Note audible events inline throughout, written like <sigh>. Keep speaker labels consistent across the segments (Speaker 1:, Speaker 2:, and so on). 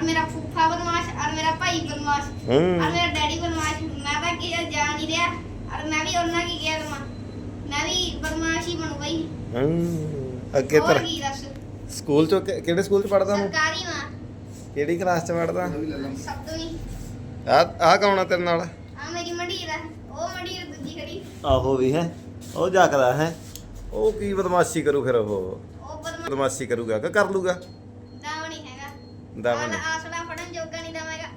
Speaker 1: ਔਰ ਮੇਰਾ ਫੂਫਾ ਬਦਮਾਸ਼ ਔਰ ਮੇਰਾ ਭਾਈ ਬਦਮਾਸ਼ ਔਰ
Speaker 2: ਹੂੰ।
Speaker 1: ਮੇਰਾ ਡੈਡੀ ਬਦਮਾਸ਼ ਮੈਂ ਤਾਂ ਕੀ ਜਾ ਨਹੀਂ ਰਿਹਾ। ਔਰ ਮੈਂ ਵੀ ਉਹਨਾਂ ਕੀ ਗਿਆ ਦਮਾ ਮੈਂ ਵੀ ਬਦਮਾਸ਼ ਹੀ ਬਣੂ ਬਈ।
Speaker 2: ਹੂੰ। ਅੱਗੇ
Speaker 1: ਹੋਰ
Speaker 2: ਤਰ
Speaker 1: ਕੀ ਦੱਸ?
Speaker 2: ਸਕੂਲ ਚ ਕਿਹੜੇ ਸਕੂਲ ਚ ਪੜਦਾ ਤੂੰ?
Speaker 1: ਸਰਕਾਰੀ ਮਾਂ
Speaker 2: ਕਿਹੜੀ ਕਲਾਸ ਚ ਪੜਦਾ
Speaker 1: ਸਭ ਤੋਂ ਹੀ।
Speaker 2: ਆ ਆ ਕੌਣ ਆ ਤੇਰੇ ਨਾਲ?
Speaker 1: ਆ ਮੇਰੀ ਮੰਡੀਰ ਆ। ਉਹ ਮੰਡੀਰ ਦੂਜੀ ਖੜੀ।
Speaker 2: ਆਹੋ ਵੀ ਹੈ। ਉਹ ਜਾਗਦਾ ਹੈ। ਉਹ ਕੀ ਬਦਮਾਸ਼ੀ ਕਰੂ ਫਿਰ ਉਹ?
Speaker 1: ਉਹ ਬਦਮਾਸ਼
Speaker 2: ਬਦਮਾਸ਼ੀ ਕਰੂਗਾ ਕਿ ਕਰ ਲੂਗਾ?
Speaker 1: ਆਹ ਆਸੜਾ ਫੜਨ ਜੋਗਾ ਨਹੀਂ ਦਵਾਂਗਾ।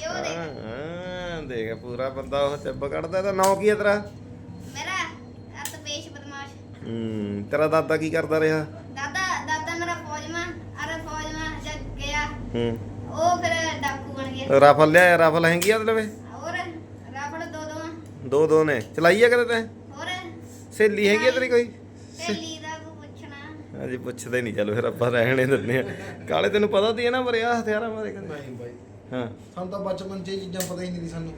Speaker 1: ਇਹ ਦੇਖ।
Speaker 2: ਹਾਂ ਦੇਖ ਪੂਰਾ ਬੰਦਾ ਉਹ ਚੱਬ ਕੱਢਦਾ ਤਾਂ ਨਾਂ ਕੀ ਹੈ ਤੇਰਾ?
Speaker 1: ਮੇਰਾ ਅਤ ਪੇਸ਼ ਬਦਮਾਸ਼।
Speaker 2: ਹੂੰ ਤੇਰਾ ਦਾਦਾ ਕੀ ਕਰਦਾ ਰਿਹਾ?
Speaker 1: ਦਾਦਾ ਦਾਦਾ ਮੇਰਾ ਫੌਜਮਾ ਅਰੇ ਫੌਜਮਾ ਜਦ ਗਿਆ।
Speaker 2: ਹੂੰ।
Speaker 1: ਉਹ ਫਿਰ ਡਾਕੂ ਬਣ ਗਿਆ।
Speaker 2: ਰਾਫਲ ਲਿਆ ਰਾਫਲ ਹੈਗੀ ਆ ਤੇਰੇ
Speaker 1: ਹੋਰ ਰਾਫੜ ਦੋ ਦੋ
Speaker 2: ਦੋ ਦੋ ਨੇ। ਚਲਾਈ ਆ ਕਦੇ ਤੈਂ?
Speaker 1: ਹੋਰ।
Speaker 2: ਸਹੇਲੀ ਹੈਗੀ ਆ ਤੇਰੀ ਕੋਈ?
Speaker 1: ਸਹੇਲੀ ਦਾ
Speaker 2: ਅਜੇ ਪੁੱਛਦੇ ਨਹੀਂ ਚੱਲ ਫਿਰ ਆਪਾਂ ਰਹਿਣੇ ਦਿੰਦੇ ਆ ਕਾਲੇ ਤੈਨੂੰ ਪਤਾ ਤੀ ਹੈ ਨਾ ਪਰ ਆ ਹਥਿਆਰਾਂ ਬਾਰੇ ਕਹਿੰਦਾ
Speaker 3: ਨਹੀਂ ਬਾਈ।
Speaker 2: ਹਾਂ।
Speaker 3: ਸਾਨੂੰ ਤਾਂ ਬਚਪਨ 'ਚ ਇਹ ਚੀਜ਼ਾਂ ਪਤਾ ਹੀ ਨਹੀਂ ਸੀ ਸਾਨੂੰ।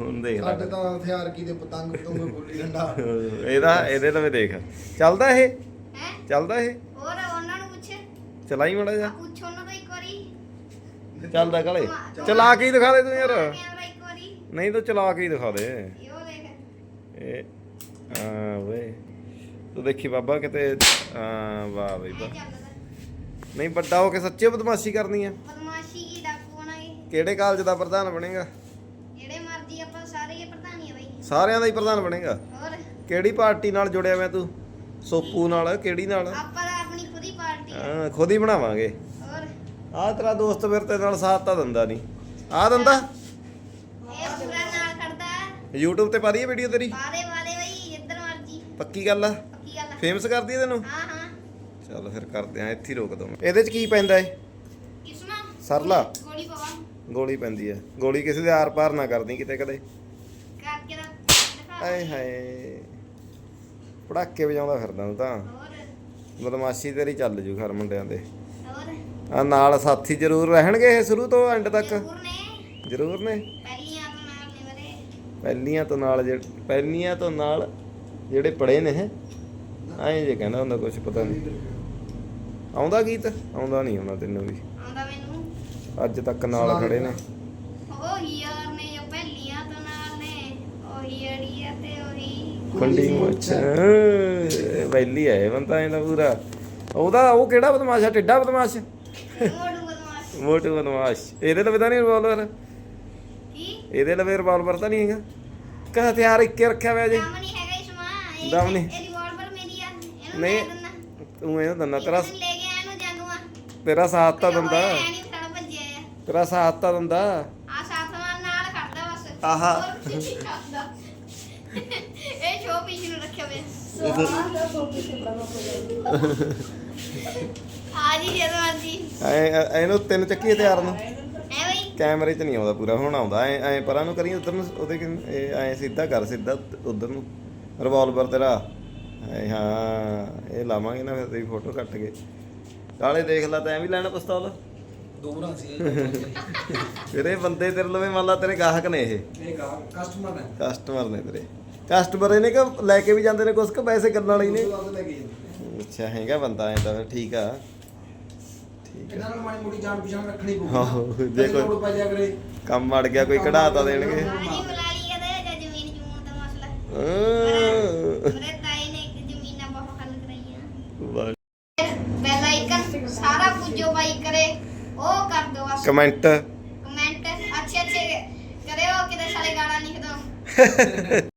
Speaker 2: ਹੁਣ ਦੇਖ ਲੈ।
Speaker 3: ਸਾਡੇ ਤਾਂ ਹਥਿਆਰ ਕੀ ਦੇ ਪਤੰਗ ਪਤੰਗ ਗੁੱਲੀ ਡੰਡਾ।
Speaker 2: ਇਹਦਾ ਇਹਦੇ ਲਵੇ ਦੇਖ। ਚੱਲਦਾ ਇਹ?
Speaker 1: ਹੈ?
Speaker 2: ਚੱਲਦਾ ਇਹ?
Speaker 1: ਹੋਰ ਉਹਨਾਂ ਨੂੰ ਪੁੱਛ।
Speaker 2: ਚਲਾਈ ਮੜਾ ਜਾ
Speaker 1: ਪੁੱਛ ਉਹਨਾਂ ਤੋਂ ਇੱਕ ਵਾਰੀ।
Speaker 2: ਚੱਲਦਾ ਕਾਲੇ। ਚਲਾ। ਕੇ ਹੀ ਦਿਖਾ ਦੇ ਤੂੰ ਯਾਰ।
Speaker 1: ਕੈਮਰਾ ਇੱਕ ਵਾਰੀ।
Speaker 2: ਨਹੀਂ ਤੂੰ ਚਲਾ ਕੇ ਹੀ ਦਿਖਾ ਦੇ।
Speaker 1: ਇਹ ਉਹ ਦੇਖ
Speaker 2: ਇਹ ਆ ਵੇ। ਤੂੰ ਦੇਖੀ ਬਾਬਾ ਕਿਤੇ ਵਾਹ ਬਈ ਵਾਹ। ਨਹੀਂ ਵੱਡਾ ਹੋ ਕੇ ਸੱਚੇ ਬਦਮਾਸ਼ੀ ਕਰਨੀ ਆ।
Speaker 1: ਬਦਮਾਸ਼ੀ ਕੀ ਡਾਕੂ ਬਣਾਂਗੇ
Speaker 2: ਕਿਹੜੇ ਕਾਲਜ ਦਾ ਪ੍ਰਧਾਨ ਬਣੇਗਾ?
Speaker 1: ਜਿਹੜੇ ਮਰਜ਼ੀ ਆਪਾਂ ਸਾਰੇ ਹੀ ਪ੍ਰਧਾਨੀ ਆ ਬਈ।
Speaker 2: ਸਾਰਿਆਂ ਦਾ ਹੀ ਪ੍ਰਧਾਨ ਬਣੇਗਾ।
Speaker 1: ਹੋਰ?
Speaker 2: ਕਿਹੜੀ ਪਾਰਟੀ ਨਾਲ ਜੁੜਿਆ ਮੈਂ ਤੂੰ? ਸੋਪੂ ਨਾਲ ਕਿਹੜੀ ਨਾਲ?
Speaker 1: ਆਪਾਂ ਤਾਂ ਆਪਣੀ ਖੁਦ ਹੀ ਪਾਰਟੀ ਆ।
Speaker 2: ਹਾਂ ਖੁਦ ਹੀ ਬਣਾਵਾਂਗੇ।
Speaker 1: ਹੋਰ?
Speaker 2: ਆਹ ਤੇਰਾ ਦੋਸਤ ਫਿਰ ਤੇਰੇ ਨਾਲ ਸਾਥ ਤਾਂ ਦਿੰਦਾ ਨਹੀਂ। ਆ ਦਿੰਦਾ?
Speaker 1: ਇਹ ਪੂਰਾ ਨਾਲ ਖੜਦਾ।
Speaker 2: YouTube ਤੇ ਪਾ ਦਈਏ ਵੀਡੀਓ ਤੇਰੀ।
Speaker 1: ਵਾਦੇ ਵਾਦੇ ਬਈ ਜਿੱਧਰ ਮਰਜ਼ੀ।
Speaker 2: ਪੱਕੀ ਗੱਲ ਆ। ਫੇਮਸ ਕਰਦੀ ਤੈਨੂੰ?
Speaker 1: ਹਾਂ ਹਾਂ।
Speaker 2: ਚੱਲ ਫਿਰ ਕਰਦੇ ਆ ਇੱਥੇ ਹੀ ਰੋਕ ਦੋ। ਇਹਦੇ ਚ ਕੀ ਪੈਂਦਾ ਏ?
Speaker 1: ਕਿਸਮਾ?
Speaker 2: ਸਰਲਾ।
Speaker 1: ਗੋਲੀ ਪਵਾ।
Speaker 2: ਗੋਲੀ ਪੈਂਦੀ ਆ ਗੋਲੀ ਕਿਸੇ ਦੇ ਆਰ ਪਾਰ ਨਾ ਕਰਦੀ ਕਿਤੇ ਕਦੇ।
Speaker 1: ਕਰਕੇ ਦਾ ਦਿਖਾ।
Speaker 2: ਆਏ ਹਾਏ। ਪੜਾਕੇ ਵਜਾਉਂਦਾ ਫਿਰਦਾ ਤੂੰ। ਤਾਂ ਬਦਮਾਸ਼ੀ ਤੇਰੀ ਚੱਲ ਜੂ ਘਰ ਮੁੰਡਿਆਂ ਦੇ। ਆ ਨਾਲ ਸਾਥੀ ਜ਼ਰੂਰ ਰਹਿਣਗੇ ਇਹ ਸ਼ੁਰੂ ਤੋਂ ਐਂਡ ਤੱਕ।
Speaker 1: ਜ਼ਰੂਰ ਨੇ। ਪਹਿਲੀਆਂ ਤੋਂ ਨਾਲ ਨੇ
Speaker 2: ਪਹਿਲੀਆਂ ਤੋਂ ਨਾਲ ਜਿਹੜੇ ਪਹਿਲੀਆਂ ਤੋਂ ਨਾਲ ਜਿਹੜੇ ਪੜੇ ਨੇ ਐਂ ਜੇ ਕਹਿੰਦਾ ਹੁੰਦਾ ਕੁਝ ਪਤਾ ਨਹੀਂ ਆਉਂਦਾ ਗੀਤ ਆਉਂਦਾ ਨਹੀਂ ਆਉਂਦਾ ਤੈਨੂੰ ਵੀ।
Speaker 1: ਆਉਂਦਾ ਮੈਨੂੰ।
Speaker 2: ਅੱਜ ਤੱਕ ਨਾਲ ਖੜੇ ਨੇ।
Speaker 1: ਉਹ ਯਾਰ ਨੇ ਜੋ ਪਹਿਲੀਆਂ ਤੋਂ ਨਾਲ ਨੇ। ਉਹੀ ਅੜੀਆ ਤੇ ਉਹੀ
Speaker 2: ਖੰਡੀ ਮੁੱਛ। ਵੈਲੀ ਆਏ ਬੰਦਾ ਇਹਦਾ ਪੂਰਾ। ਉਹਦਾ ਉਹ ਕਿਹੜਾ ਬਦਮਾਸ਼ ਆ? ਟਿੱਡਾ ਬਦਮਾਸ਼? ਮੋਟੂ ਬਦਮਾਸ਼। ਇਹਦੇ ਲਵੇ ਤਾਂ ਨਹੀਂ ਰਿਵਾਲਵਰ
Speaker 1: ਕੀ?
Speaker 2: ਇਹਦੇ ਲਵੇ ਰਿਵਾਲਵਰ ਤਾਂ ਨਹੀਂ ਹੈਗਾ। ਕਹ ਹਥਿਆਰ ਇੱਕੇ ਰੱਖਿਆ ਹੋਇਆ ਜੀ।
Speaker 1: ਦਮ ਨਹੀਂ ਹੈਗਾ ਇਸਮਾ ਇਹ
Speaker 2: ਦਮ ਨਹੀਂ।
Speaker 1: ਇਹ ਰਿਵਾਲਵਰ ਮੇਰੀ ਆ ਇਹਨੂੰ
Speaker 2: ਨਹੀਂ। ਤੂੰ ਇਹਨੂੰ ਦੰਨਾ ਤੇਰਾ
Speaker 1: ਲੈ ਕੇ ਆਇਆ ਇਹਨੂੰ ਜੰਗਵਾ
Speaker 2: ਤੇਰਾ ਸਾਥ ਤਾਂ ਦਿੰਦਾ।
Speaker 1: ਨਹੀਂ ਭੱਜਿਆ ਆ।
Speaker 2: ਤੇਰਾ ਸਾਥ ਤਾਂ ਦਿੰਦਾ।
Speaker 1: ਆ ਸਾਥਵਾਨ ਨਾਲ ਖੜਦਾ ਬਸ।
Speaker 2: ਆਹਾ।
Speaker 1: ਹੋਰ ਕੁਛ ਨਹੀਂ ਕਰਦਾ। ਇਹ ਸ਼ੋ ਨੂੰ ਰੱਖਿਆ ਹੋਇਆ। ਆ ਜੀ ਜਦੋਂ
Speaker 2: ਐ ਐ- ਇਹਨੂੰ ਤਿੰਨ ਚੱਕੀ ਹਥਿਆਰ ਨੂੰ।
Speaker 1: ਐ ਬਈ।
Speaker 2: ਕੈਮਰੇ 'ਚ ਨਹੀਂ ਆਉਂਦਾ ਪੂਰਾ ਹੁਣ ਆਉਂਦਾ। ਐ ਐ ਪਰਾਂ ਨੂੰ ਕਰੀ ਉਧਰ ਨੂੰ ਉਹਦੇ ਕਿ ਇਹ ਐ ਸਿੱਧਾ ਕਰ ਸਿੱਧਾ ਉਧਰ ਨੂੰ। ਰਿਵਾਲਵਰ ਤੇਰਾ। ਐ ਹਾਂ ਇਹ ਲਾਵਾਂਗੇ ਨਾ ਫਿਰ ਤੇਰੀ ਫੋਟੋ ਕੱਟ ਕੇ। ਕਾਲੇ ਦੇਖ ਲੈ ਤੈਂ ਵੀ ਲੈਣਾ ਪਿਸਤੌਲ।
Speaker 3: ਦੋ ਬਣਾ ਸੀ
Speaker 2: ਫਿਰ ਇਹ ਬੰਦੇ ਤੇਰੇ ਲਵੇ ਮੰਨ ਲਾ ਤੇਰੇ ਗਾਹਕ ਨੇ ਇਹ।
Speaker 3: ਇਹ ਕਸਟਮਰ ਹੈ
Speaker 2: ਕਸਟਮਰ ਨੇ ਤੇਰੇ। ਕਸਟਮਰ ਇਹਨੇ ਕਿ ਲੈ ਕੇ ਵੀ ਜਾਂਦੇ ਨੇ ਕੁਛ ਕਿ ਪੈਸੇ ਕਰਨ ਵਾਲੇ ਹੀ ਨੇ। ਅੱਛਾ ਹੈਗਾ ਬੰਦਾ ਐ ਤਾਂ ਫਿਰ ਠੀਕ ਆ। ਠੀਕ ਆ।
Speaker 3: ਇਹਨਾਂ ਨੂੰ ਮਾੜੀ ਮੋਟੀ ਜਾਣ ਪਛਾਣ ਰੱਖਣੀ ਪਊਗੀ।
Speaker 2: ਆਹੋ, ਜੇ ਕੋਈ- ਕੰਮ ਅੜ ਗਿਆ ਕੋਈ ਕਢਾ ਤਾਂ ਦੇਣਗੇ
Speaker 1: ਆ ਜੀ ਬੁਲਾ ਲਈ ਕਦੇ ਜਾਂ ਜ਼ਮੀਨ ਜੂਣ ਦਾ ਮਸਲਾ
Speaker 2: ਅਹ,
Speaker 1: ਮੇਰੇ ਤਾਏ ਨੇ ਇੱਕ ਜ਼ਮੀਨਾਂ ਬਹੁਤ ਹੱਲ ਕਰਾਈਆਂ
Speaker 2: ਵਾਹ।
Speaker 1: ਬੈਲ ਆਈਕਨ ਸਾਰਾ ਕੁਝ ਜੋ ਬਾਈ ਕਰੇ ਉਹ ਕਰ ਦੋ ਬਸ।
Speaker 2: ਕਮੈਂਟ।
Speaker 1: ਕਮੈਂਟ। ਅੱਛੇ ਅੱਛੇ। ਕਰਿਓ ਕਿਤੇ ਸਾਲੇ ਗਾਲਾਂ ਲਿਖ ਦੋ <laughs>